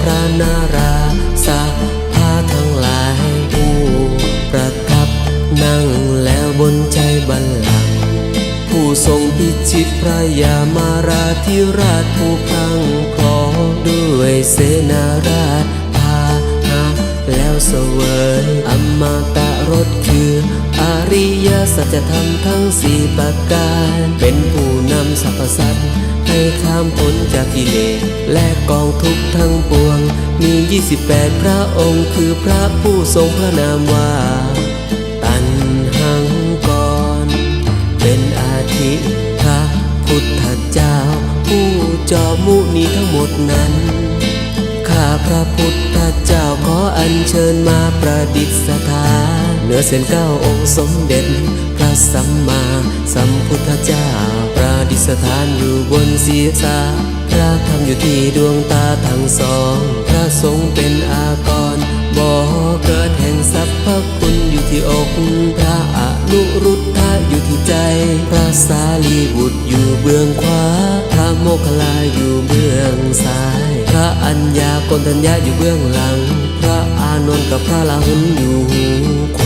พระนาราสาพาทั้งหลายผู้ประทับนั่งแล้วบนใจบัลลังก์ผู้ทรงพิชิตพระยามาราธิราชผู้พลังพร้อมด้วยเสนาราชพาหะแล้วเสวยอมตะรสคือ อริยสัจธรรมทั้งสี่ประการ เป็นผู้นำส ให้ข้ามพ้นจากกิเลสและกองทุกข์ทั้งปวง มี 28 พระองค์คือพระผู้ทรงพระนามว่า ตันหังกร เป็นอาทิพระพุทธเจ้า ผู้จอมมุนีทั้งหมดนั้น ข้าพระพุทธเจ้าขออัญเชิญมาประดิษฐาน เหนือเส้นเก้าองค์สมเด็จ พระสัมมาสัมพุทธเจ้า ประดิษฐานอยู่บนศีรษะพระธรรมอยู่ที่ดวงตาทั้งสอง พระสงฆ์เป็นอากรบ่อเกิดแห่งทรัพพคุณอยู่ที่อกพระอนุรุทธะอยู่ที่ใจ พระสารีบุตรอยู่เบื้องขวา พระโมคคัลลาอยู่เบื้องซ้าย พระอัญญากนทัญญาอยู่เบื้องหลัง พระอานนท์กับพระลาหุนอยู่ขวา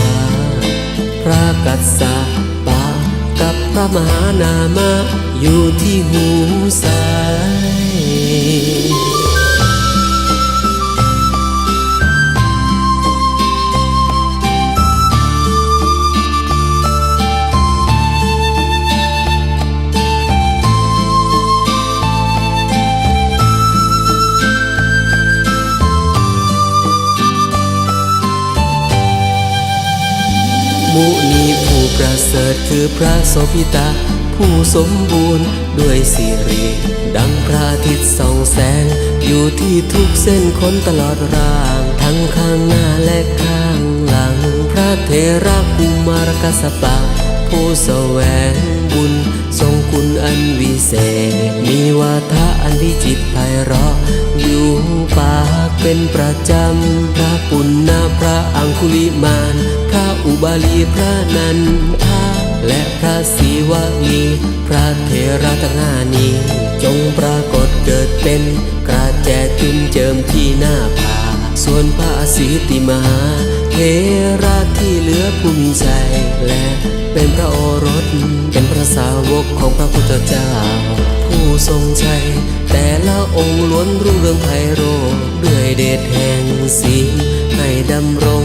ระกัสสปะกับพระมหานามะ อยู่ที่หูซ้าย ประเสริฐคือพระโสพิตา ผู้สมบูรณ์ด้วยสิริ ดังพระอาทิตย์ส่องแสง อยู่ที่ทุกเส้นคนตลอดร่าง ทั้งข้างหน้าและข้างหลัง พระเทระกุมารกัสปะผู้แสวงบุญทรงคุณอันวิเศษ มีวาทะอันวิจิตไพเราะ อยู่ปากเป็นประจำ พระปุณณพระอังคุลิมาน พระอุบาลีพระนันทาและพระศิวลี พระเทระทั้งห้านี้ จงปรากฏเกิดเป็นกระแจจุนเจิมที่หน้าผาส่วนพระสิติมาเทระที่เหลือผู้มีใจและเป็นพระโอรสเป็นพระสาวกของพระพุทธเจ้า ผู้ทรงชัยแต่ละองค์ล้วนรุ่งเรืองไพโรด้วยเดชแห่งศีลให้ดำรง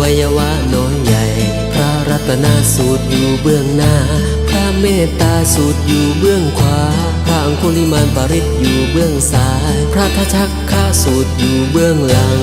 วัยวะน้อยใหญ่ พระรัตนสูตรอยู่เบื้องหน้า พระเมตตาสูตรอยู่เบื้องขวา พระอังคุลิมานปริตอยู่เบื้องซ้าย พระทัชชักขะสูตรอยู่เบื้องหลัง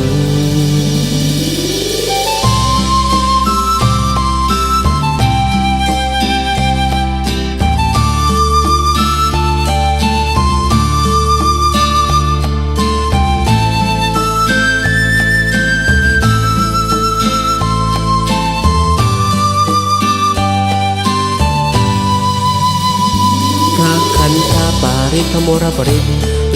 นธาปาริธโมรปริต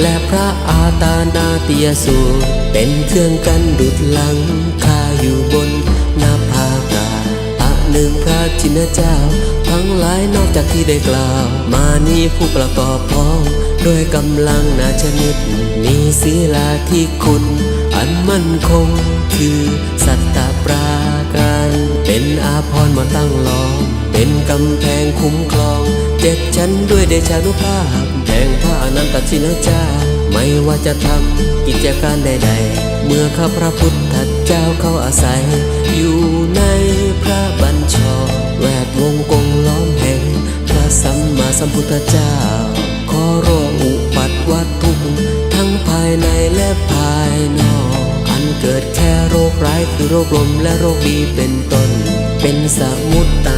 และพระอาตานาติยสูตรเป็นเครื่องกันดุดหลังคาอยู่บนหน้าผากาอะหนึ่งพระจินเจ้า ทั้งหลายนอกจากที่ได้กล่าว มานี้ผู้ประกอบพ้องด้วยกำลังนาชนิด มีศีลาที่คุณ อันมั่นคง คือสัตตปราการ เป็นอาภรณ์มาตั้งล้อม เป็นกำแพงคุ้มครอง เจ็ดชั้นด้วยเดชานุภาพแห่งพระอนันตชินเจ้าไม่ว่าจะทำกิจการใดๆ เมื่อข้าพระพุทธเจ้าเข้าอาศัย อยู่ในพระบัญชรแวดวงกงล้อมแห่ง พระสัมมาสัมพุทธเจ้า ขอรคอุปัตวัตทุกข์ทั้งภายในและภายนอก อันเกิดแค่โรคร้ายคือโรคลมและโรคดีเป็นต้น เป็นสมุตตะ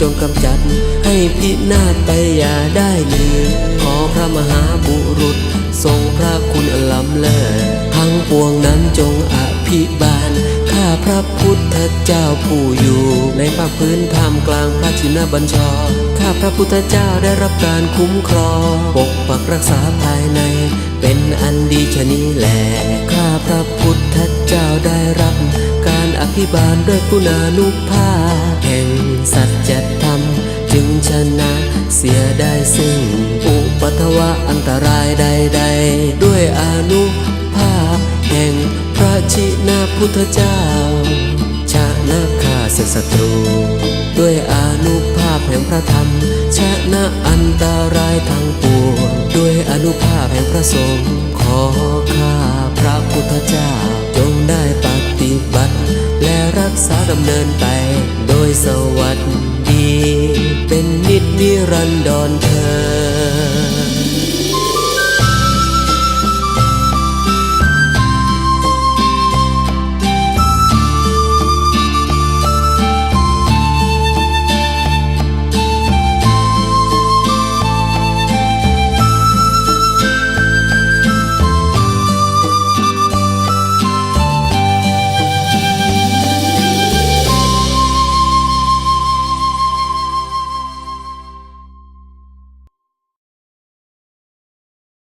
จงกำจัด ให้พินาศไปอย่าได้ลืมขอพระมหาบุรุษ ทรงพระคุณอล้ำเลิศทั้งปวงนั้นจงอภิบาลข้าพระพุทธเจ้าผู้อยู่ ในภาคพื้นท่ามกลางพระชินบัญชรข้าพระพุทธเจ้าได้รับการคุ้มครอง ปกปักรักษาภายใน เป็นอันดีชะนี้แหละข้าพระพุทธเจ้าได้รับิบาลด้วยคุณานุภาพแห่งสัจธรรมจึงชนะเสียได้ซึ่ง อุปปัทวะอันตรายใด ๆ ด้วยอนุภาพแห่งพระชินาพุทธเจ้า ชนะข้าศึกศัตรู ด้วยอนุภาพแห่งพระธรรม ชนะอันตรายทั้งปวงด้วยอนุภาพแห่งพระสงฆ์ขอ ษาดำเนินไป โดยสวัสดี เป็นนิจนิรันดรเธอ